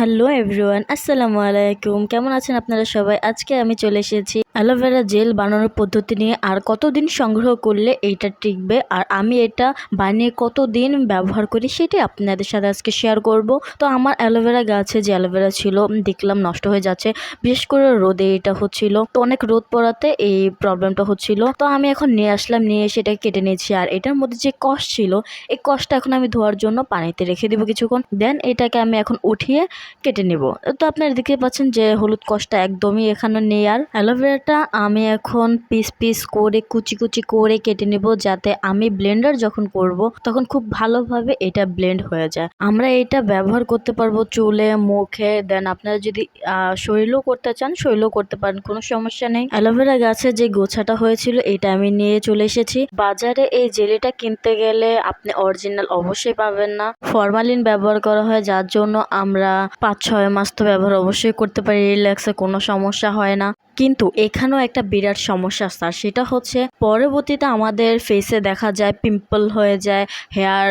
Hello everyone আসসালামু আলাইকুম। কেমন আছেন আপনারা সবাই? আজকে আমি চলে এসেছি অ্যালোভেরা জেল বানানোর পদ্ধতি নিয়ে আর কতদিন সংগ্রহ করলে এইটা টিকবে আর আমি এটা বানিয়ে কতদিন ব্যবহার করি সেটাই আপনাদের সাথে আজকে শেয়ার করব। তো আমার অ্যালোভেরা গাছে যে অ্যালোভেরা ছিল, দেখলাম নষ্ট হয়ে যাচ্ছে, বিশেষ করে রোদে এটা হচ্ছিল। তো অনেক রোদ পড়াতে এই প্রবলেমটা হচ্ছিল। তো আমি এখন নিয়ে আসলাম, নিয়ে এসে এটা কেটে নিয়েছি আর এটার মধ্যে যে কষ ছিল, এই কষটা এখন আমি ধোয়ার জন্য পানিতে রেখে দিব কিছুক্ষণ। দেন এটাকে আমি এখন উঠিয়ে কেটে নেব। তো আপনারা দেখতে পাচ্ছেন যে হলুদ কষটা একদমই এখানে নেই আর। অ্যালোভেরাটা আমি এখন পিস পিস করে, কুচি কুচি করে কেটে নেব যাতে আমি ব্লেন্ডার যখন করব, তখন খুব ভালোভাবে এটা ব্লেন্ড হয়ে যায়। আমরা এটা ব্যবহার করতে পারব চুলে, মুখে, দেন আপনারা যদি শরীরেও করতে চান, শরীরেও করতে পারেন, কোনো সমস্যা নেই। অ্যালোভেরা গাছে যে গোছাটা হয়েছিল, এটা আমি নিয়ে চলে এসেছি। বাজারে এই জেলিটা কিনতে গেলে আপনি অরিজিনাল অবশ্যই পাবেন না। ফরমালিন ব্যবহার করা হয়, যার জন্য আমরা পাঁচ ছয় মাস তো ব্যবহার অবশ্যই করতে পারি, রিল্যাক্সে কোনো সমস্যা হয় না। কিন্তু এখানেও একটা বিরাট সমস্যা আর সেটা হচ্ছে পরবর্তীতে আমাদের ফেসে দেখা যায় পিম্পল হয়ে যায় হেয়ার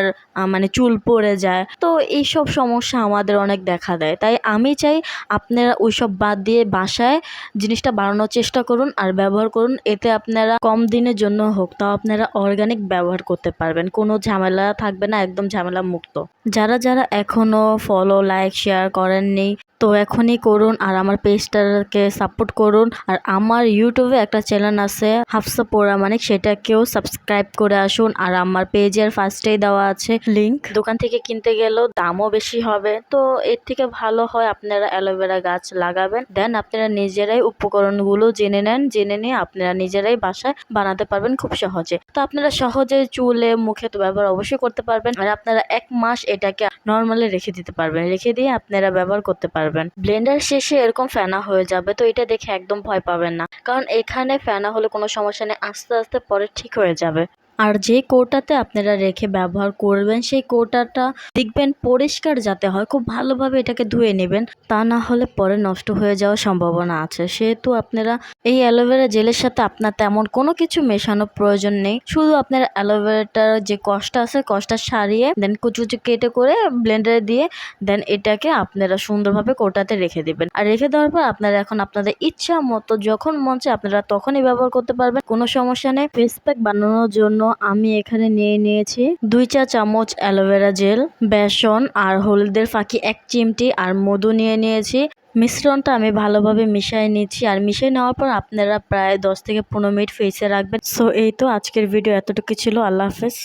মানে চুল পড়ে যায়। তো এইসব সমস্যা আমাদের অনেক দেখা দেয়। তাই আমি চাই আপনারা ওইসব বাদ দিয়ে বাসায় জিনিসটা বানানোর চেষ্টা করুন আর ব্যবহার করুন। এতে আপনারা কম দিনের জন্য হোক, তাও আপনারা অর্গানিক ব্যবহার করতে পারবেন। কোনো ঝামেলা থাকবে না, একদম ঝামেলা মুক্ত যারা যারা এখনও ফলো লাইক শেয়ার করেননি তো এখনই করুন আর আমার পেজটাকে সাপোর্ট করুন। আর আমার ইউটিউবে একটা চ্যানেল আছে হাফসা মানে সেটাকেও সাবস্ক্রাইব করে আসুন। আর আমার পেজের ফার্স্টেই দেওয়া আছে লিংক দোকান থেকে কিনতে গেলেও দামও বেশি হবে। তো এর থেকে ভালো হয় আপনারা অ্যালোভেরা গাছ লাগাবেন। দেন আপনারা নিজেরাই উপকরণগুলো জেনে নেন, জেনে নিয়ে আপনারা নিজেরাই বাসায় বানাতে পারবেন খুব সহজে। তো আপনারা সহজে চুলে, মুখে তো ব্যবহার অবশ্যই করতে পারবেন। আর আপনারা এক মাস এটাকে নর্মালি রেখে দিতে পারবেন। রেখে দিয়ে আপনারা ব্যবহার করতে পারবেন। ব্লেন্ডার শেষে এরকম ফেনা হয়ে যাবে, তো এটা দেখে একদম ভয় পাবেন না। কারণ এখানে ফেনা হলে কোনো সমস্যা নেই, আস্তে আস্তে পরে ঠিক হয়ে যাবে। আর যে কৌটাতে আপনারা রেখে ব্যবহার করবেন, সেই কৌটাটা দেখবেন পরিষ্কার যাতে হয়, খুব ভালোভাবে এটাকে ধুয়ে নেবেন। তা না হলে পরে নষ্ট হয়ে যাওয়ার সম্ভাবনা আছে। সেহেতু আপনারা এই অ্যালোভেরা জেলের সাথে আপনার তেমন কোনো কিছু মেশানোর প্রয়োজন নেই। শুধু আপনার অ্যালোভেরাটার যে কষ্ট আছে, কষ্টটা সারিয়ে দেন কুচু কুচু কেটে করে ব্লেন্ডারে দিয়ে দেন এটাকে আপনারা সুন্দরভাবে কৌটাতে রেখে দেবেন। আর রেখে দেওয়ার পর আপনারা এখন আপনাদের ইচ্ছা মতো যখন চায় আপনারা তখনই ব্যবহার করতে পারবেন। কোনো সমস্যা নেই। ফেস প্যাক বানানোর জন্য আমি এখানে নিয়ে নিয়েছি দুই চা চামচ অ্যালোভেরা জেল, বেসন আর হলুদের ফাঁকি এক চিমটি আর মধু নিয়ে নিয়েছি। মিশ্রণটা আমি ভালোভাবে মিশিয়ে নিচ্ছি আর মিশিয়ে নেওয়ার পর আপনারা প্রায় দশ থেকে পনেরো মিনিট ফেসে রাখবেন। সো এই তো আজকের ভিডিও এতটুকু ছিল। আল্লাহ হাফেজ।